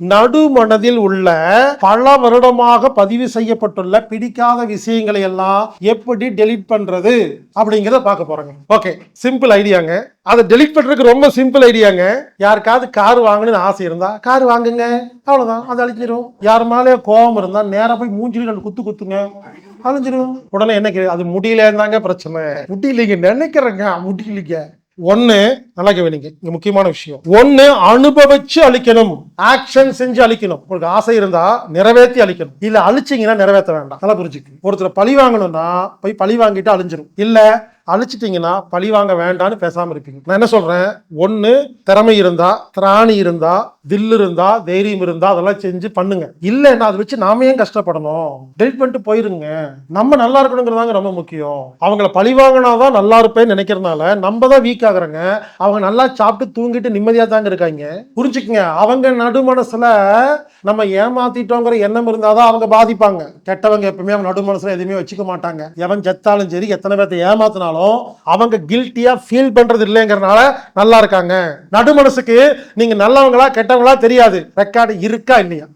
நடுமனதில் உள்ள பல வருடமாக பதிவு செய்யப்பட்டுள்ள பிடிக்காத விஷயங்களை எல்லாம் எப்படி டெலீட் பண்றது அப்படிங்கிறத பார்க்க போறாங்க. ஓகே சிம்பிள் ஐடியாங்க அதை டெலிட் பண்றதுக்கு ரொம்ப சிம்பிள் ஐடியாங்க யாருக்காவது கார் வாங்கணும்னு ஆசை இருந்தா கார் வாங்குங்க. அவ்வளவுதான். அது அழிஞ்சிடும் யார் மேலே கோபம் இருந்தா நேரா போய் மூஞ்சில ரெண்டு குத்து குத்துங்க. அழிஞ்சிடும் உடனே என்ன அது அது முடியலந்தாங்க பிரச்சனை. முடியலைங்க நினைக்கிறேங்க. முடியலைங்க. ஒன்னு நல்லா கவனிங்க இங்க முக்கியமான விஷயம். ஒன்னு அனுபவிச்சு அழிக்கணும். ஆக்ஷன் செஞ்சு அழிக்கணும். உங்களுக்கு ஆசை இருந்தா நிறைவேற்றி அழிக்கணும். இல்ல அழிச்சீங்கன்னா நிறைவேற்ற வேண்டாம். நல்லா புரிஞ்சுக்கு. ஒருத்தர் பழி வாங்கணும்னா போய் பழி வாங்கிட்டு அழிஞ்சிடும் இல்ல அழிச்சிட்டிங்கன்னா பழி வாங்க வேண்டாம்னு பேசாமல் இருப்பீங்க நான் என்ன சொல்கிறேன் ஒன்று திறமை இருந்தால் திராணி இருந்தால் தில் இருந்தால் தைரியம் இருந்தால் அதெல்லாம் செஞ்சு பண்ணுங்க. இல்லைன்னா அதை வச்சு நாம ஏன் கஷ்டப்படணும்? டெலிட் பண்ணிட்டு போயிருங்க. நம்ம நல்லா இருக்கணுங்கிறதாங்க ரொம்ப முக்கியம். அவங்கள பழி வாங்கினாதான் நல்லா இருப்பேன்னு நினைக்கிறதுனால நம்ம தான் வீக் ஆகுறங்க. அவங்க நல்லா சாப்பிட்டு தூங்கிட்டு நிம்மதியாக தாங்க இருக்காங்க. புரிஞ்சுக்குங்க. அவங்க நடு நம்ம ஏமாத்திட்டோங்கிற எண்ணம் இருந்தாதான் அவங்க பாதிப்பாங்க. கெட்டவங்க எப்பவுமே அவங்க நடு எதுவுமே வச்சுக்க மாட்டாங்க. எவன் செத்தாலும் சரி எத்தனை பேர்த்த ஏமாத்தினாலும் அவங்க கில்ட்டியா ஃபீல் பண்றது இல்லைங்கிறனால நல்லா இருக்காங்க. நடு மனசுக்கு நீங்க நல்லவங்களா கெட்டவங்களா தெரியாது. ரெக்கார்டு இருக்கா இல்லையா?